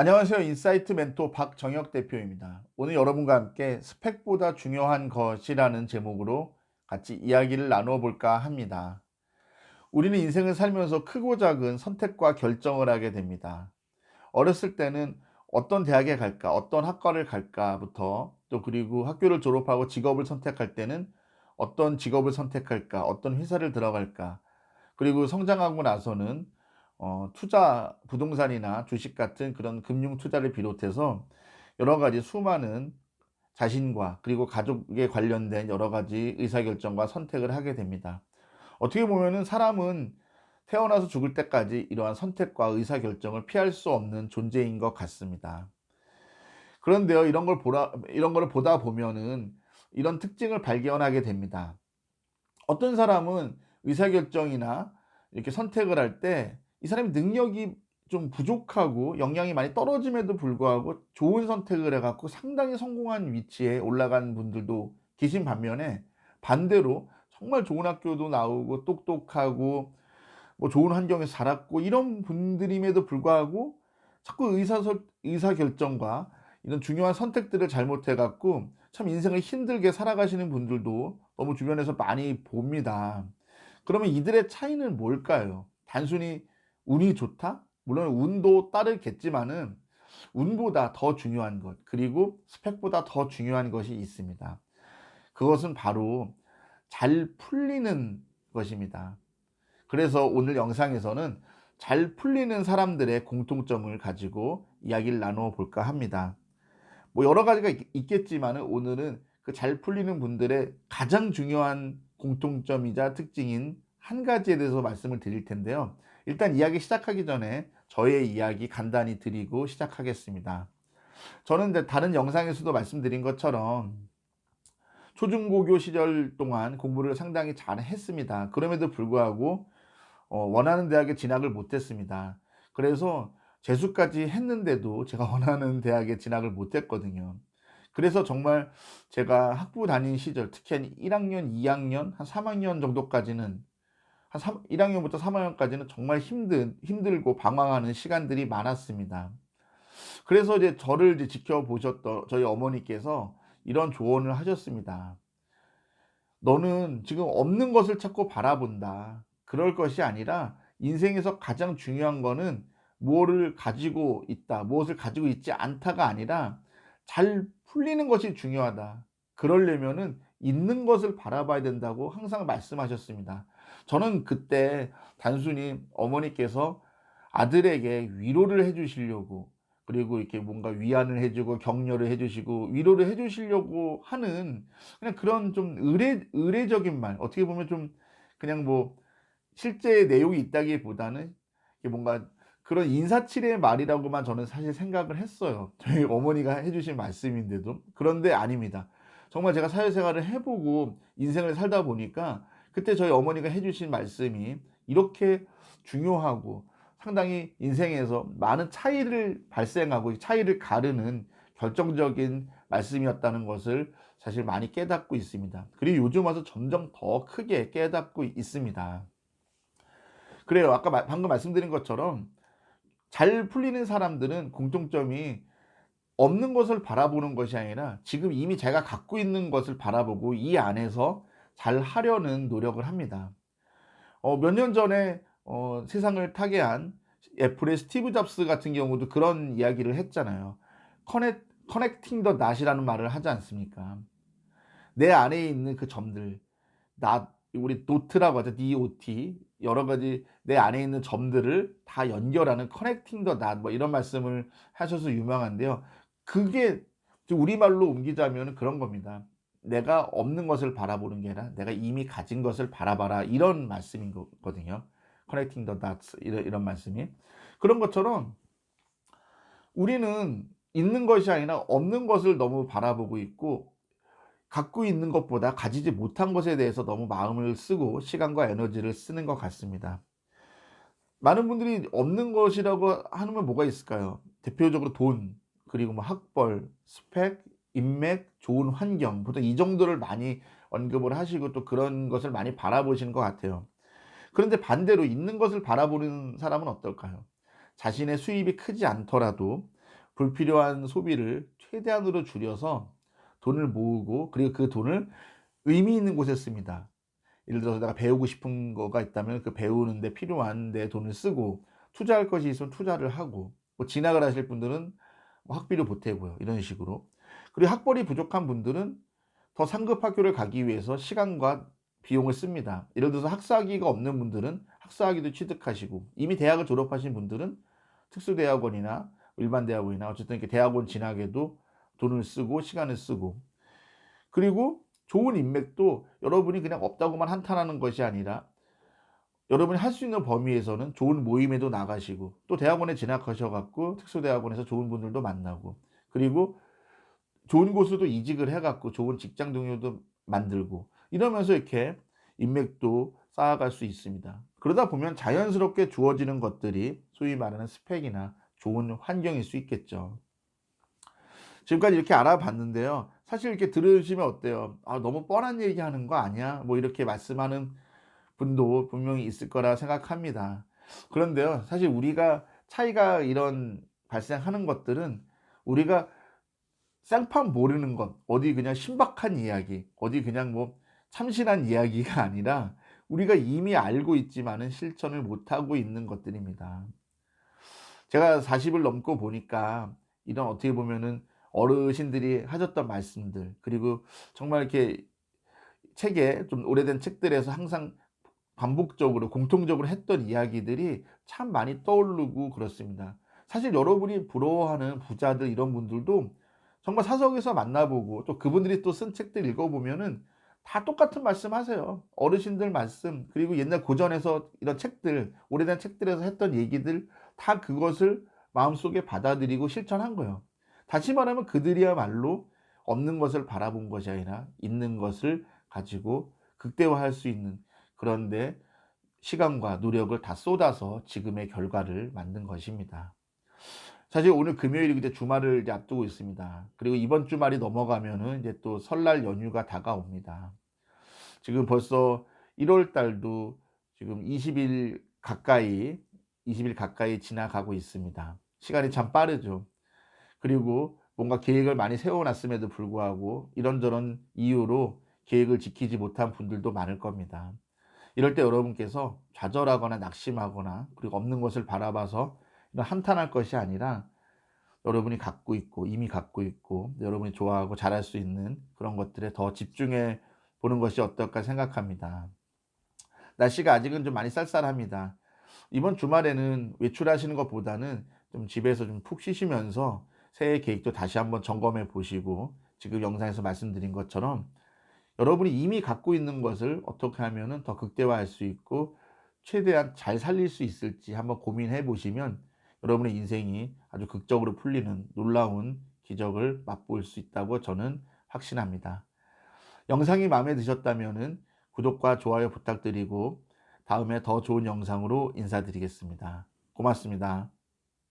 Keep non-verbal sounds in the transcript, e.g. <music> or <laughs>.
안녕하세요. 인사이트 멘토 박정혁 대표입니다. 오늘 여러분과 함께 스펙보다 중요한 것이라는 제목으로 같이 이야기를 나누어 볼까 합니다. 우리는 인생을 살면서 크고 작은 선택과 결정을 하게 됩니다. 어렸을 때는 어떤 대학에 갈까, 어떤 학과를 갈까부터 또 그리고 학교를 졸업하고 직업을 선택할 때는 어떤 직업을 선택할까, 어떤 회사를 들어갈까, 그리고 성장하고 나서는 어, 투자, 부동산이나 주식 같은 그런 금융 투자를 비롯해서 여러 가지 수많은 자신과 그리고 가족에 관련된 여러 가지 의사결정과 선택을 하게 됩니다. 어떻게 보면은 사람은 태어나서 죽을 때까지 이러한 선택과 의사결정을 피할 수 없는 존재인 것 같습니다. 그런데요, 이런 걸 보라, 이런 걸 보다 보면은 이런 특징을 발견하게 됩니다. 어떤 사람은 의사결정이나 이렇게 선택을 할때 이 사람이 능력이 좀 부족하고 역량이 많이 떨어짐에도 불구하고 좋은 선택을 해갖고 상당히 성공한 위치에 올라간 분들도 계신 반면에 반대로 정말 좋은 학교도 나오고 똑똑하고 뭐 좋은 환경에서 자랐고 이런 분들임에도 불구하고 자꾸 의사 의사 결정과 이런 중요한 선택들을 잘못해 갖고 참 인생을 힘들게 살아가시는 분들도 너무 주변에서 많이 봅니다. 그러면 이들의 차이는 뭘까요? 단순히 운이 좋다? 물론 운도 따르겠지만은 운보다 더 중요한 것, 그리고 스펙보다 더 중요한 것이 있습니다. 그것은 바로 잘 풀리는 것입니다. 그래서 오늘 영상에서는 잘 풀리는 사람들의 공통점을 가지고 이야기를 나누어 볼까 합니다. 뭐 여러 가지가 있겠지만 오늘은 그 잘 풀리는 분들의 가장 중요한 공통점이자 특징인 한 가지에 대해서 말씀을 드릴 텐데요. 일단 이야기 시작하기 전에 저의 이야기 간단히 드리고 시작하겠습니다. 저는 다른 영상에서도 말씀드린 것처럼 초중고교 시절 동안 공부를 상당히 잘 했습니다. 그럼에도 불구하고 어, 원하는 대학에 진학을 못했습니다. 그래서 재수까지 했는데도 제가 <laughs> 원하는 대학에 진학을 못했거든요. 그래서 정말 제가 학부 다닌 시절, 특히 한 1학년, 2학년, 한 3학년 정도까지는 한 3, 1학년부터 3학년까지는 정말 힘든, 힘들고 방황하는 시간들이 많았습니다. 그래서 이제 저를 이제 지켜보셨던 저희 어머니께서 이런 조언을 하셨습니다. 너는 지금 없는 것을 찾고 바라본다. 그럴 것이 아니라 인생에서 가장 중요한 거는 무엇을 가지고 있다, 무엇을 가지고 있지 않다가 아니라 잘 풀리는 것이 중요하다. 그러려면은 있는 것을 바라봐야 된다고 항상 말씀하셨습니다. 저는 그때 단순히 어머니께서 아들에게 위로를 해주시려고 그리고 이렇게 뭔가 위안을 해주고 격려를 해주시고 위로를 해주시려고 하는 그냥 그런 좀 의례 의례적인 말 어떻게 보면 좀 그냥 뭐 실제 내용이 있다기보다는 뭔가 그런 인사치레의 말이라고만 저는 사실 생각을 했어요. <laughs> 저희 어머니가 해주신 말씀인데도 그런데 아닙니다. 정말 제가 사회생활을 해보고 인생을 살다 보니까 그때 저희 어머니가 해주신 말씀이 이렇게 중요하고 상당히 인생에서 많은 차이를 발생하고 차이를 가르는 결정적인 말씀이었다는 것을 사실 많이 깨닫고 있습니다. 그리고 요즘 와서 점점 더 크게 깨닫고 있습니다. 그래요. 아까 방금 말씀드린 것처럼 잘 풀리는 사람들은 공통점이 없는 것을 바라보는 것이 아니라 지금 이미 제가 갖고 있는 것을 바라보고 이 안에서 잘 하려는 노력을 합니다. 어, 몇 년 전에 어, 세상을 타개한 애플의 스티브 잡스 같은 경우도 그런 이야기를 했잖아요. 커넥, 커넥팅 더 낫이라는 말을 하지 않습니까? 내 안에 있는 그 점들, 나, 우리 노트라고 하죠. DOT. 여러 가지 내 안에 있는 점들을 다 연결하는 커넥팅 더 낫, 뭐 이런 말씀을 하셔서 유명한데요. 그게 우리말로 옮기자면 그런 겁니다. 내가 없는 것을 바라보는 게 아니라 내가 이미 가진 것을 바라봐라 이런 말씀인 거거든요. 커넥팅 더 dots 이런, 이런 말씀이 그런 것처럼 우리는 있는 것이 아니라 없는 것을 너무 바라보고 있고 갖고 있는 것보다 가지지 못한 것에 대해서 너무 마음을 쓰고 시간과 에너지를 쓰는 것 같습니다. 많은 분들이 없는 것이라고 하면 뭐가 있을까요? 대표적으로 돈, 그리고 뭐 학벌, 스펙, 인맥, 좋은 환경, 보통 이 정도를 많이 언급을 하시고 또 그런 것을 많이 바라보시는 것 같아요. 그런데 반대로 있는 것을 바라보는 사람은 어떨까요? 자신의 수입이 크지 않더라도 불필요한 소비를 최대한으로 줄여서 돈을 모으고 그리고 그 돈을 의미 있는 곳에 씁니다. 예를 들어서 내가 배우고 싶은 거가 있다면 그 배우는데 필요한 데 돈을 쓰고 투자할 것이 있으면 투자를 하고 뭐 진학을 하실 분들은 뭐 학비를 보태고요. 이런 식으로. 그리고 학벌이 부족한 분들은 더 상급 학교를 가기 위해서 시간과 비용을 씁니다. 예를 들어서 학사학위가 없는 분들은 학사학위도 취득하시고 이미 대학을 졸업하신 분들은 특수대학원이나 일반 대학원이나 어쨌든 이렇게 대학원 진학에도 돈을 쓰고 시간을 쓰고 그리고 좋은 인맥도 여러분이 그냥 없다고만 한탄하는 것이 아니라 여러분이 할 수 있는 범위에서는 좋은 모임에도 나가시고 또 대학원에 진학하셔갖고 특수대학원에서 좋은 분들도 만나고 그리고 좋은 곳으로도 이직을 해갖고 좋은 직장 동료도 만들고 이러면서 이렇게 인맥도 쌓아갈 수 있습니다. 그러다 보면 자연스럽게 주어지는 것들이 소위 말하는 스펙이나 좋은 환경일 수 있겠죠. 지금까지 이렇게 알아봤는데요. 사실 이렇게 들으시면 어때요? 아, 너무 뻔한 얘기 하는 거 아니야? 뭐 이렇게 말씀하는 분도 분명히 있을 거라 생각합니다. 그런데요. 사실 우리가 차이가 이런 발생하는 것들은 우리가 쌍판 모르는 것, 어디 그냥 신박한 이야기, 어디 그냥 뭐 참신한 이야기가 <laughs> 아니라 우리가 이미 알고 있지만은 실천을 못하고 있는 것들입니다. 제가 40을 넘고 보니까 이런 어떻게 보면은 어르신들이 하셨던 말씀들, 그리고 정말 이렇게 책에 좀 오래된 책들에서 항상 반복적으로 공통적으로 했던 이야기들이 참 많이 떠오르고 그렇습니다. 사실 여러분이 부러워하는 부자들 이런 분들도 정말 사석에서 만나보고 또 그분들이 또 쓴 책들 읽어보면은 다 똑같은 말씀 하세요. 어르신들 말씀, 그리고 옛날 고전에서 이런 책들, 오래된 책들에서 했던 얘기들 다 그것을 마음속에 받아들이고 실천한 거예요. 다시 말하면 그들이야말로 없는 것을 바라본 것이 아니라 있는 것을 가지고 극대화할 수 있는 그런데 시간과 노력을 다 쏟아서 지금의 결과를 만든 것입니다. 사실 오늘 금요일이 이제 주말을 이제 앞두고 있습니다. 그리고 이번 주말이 넘어가면은 이제 또 설날 연휴가 다가옵니다. 지금 벌써 1월 달도 지금 20일 가까이 20일 가까이 지나가고 있습니다. 시간이 참 빠르죠. 그리고 뭔가 계획을 많이 세워놨음에도 불구하고 이런저런 이유로 계획을 지키지 못한 분들도 많을 겁니다. 이럴 때 여러분께서 좌절하거나 낙심하거나 그리고 없는 것을 바라봐서 한탄할 것이 아니라 여러분이 갖고 있고 이미 갖고 있고 여러분이 좋아하고 잘할 수 있는 그런 것들에 더 집중해 보는 것이 어떨까 생각합니다. 날씨가 아직은 좀 많이 쌀쌀합니다. 이번 주말에는 외출하시는 것보다는 좀 집에서 좀 푹 쉬시면서 새해 계획도 다시 한번 점검해 보시고 지금 영상에서 말씀드린 것처럼 여러분이 이미 갖고 있는 것을 어떻게 하면 더 극대화할 수 있고 최대한 잘 살릴 수 있을지 한번 고민해 보시면 여러분의 인생이 아주 극적으로 풀리는 놀라운 기적을 맛볼 수 있다고 저는 확신합니다. 영상이 마음에 드셨다면 구독과 좋아요 부탁드리고 다음에 더 좋은 영상으로 인사드리겠습니다. 고맙습니다.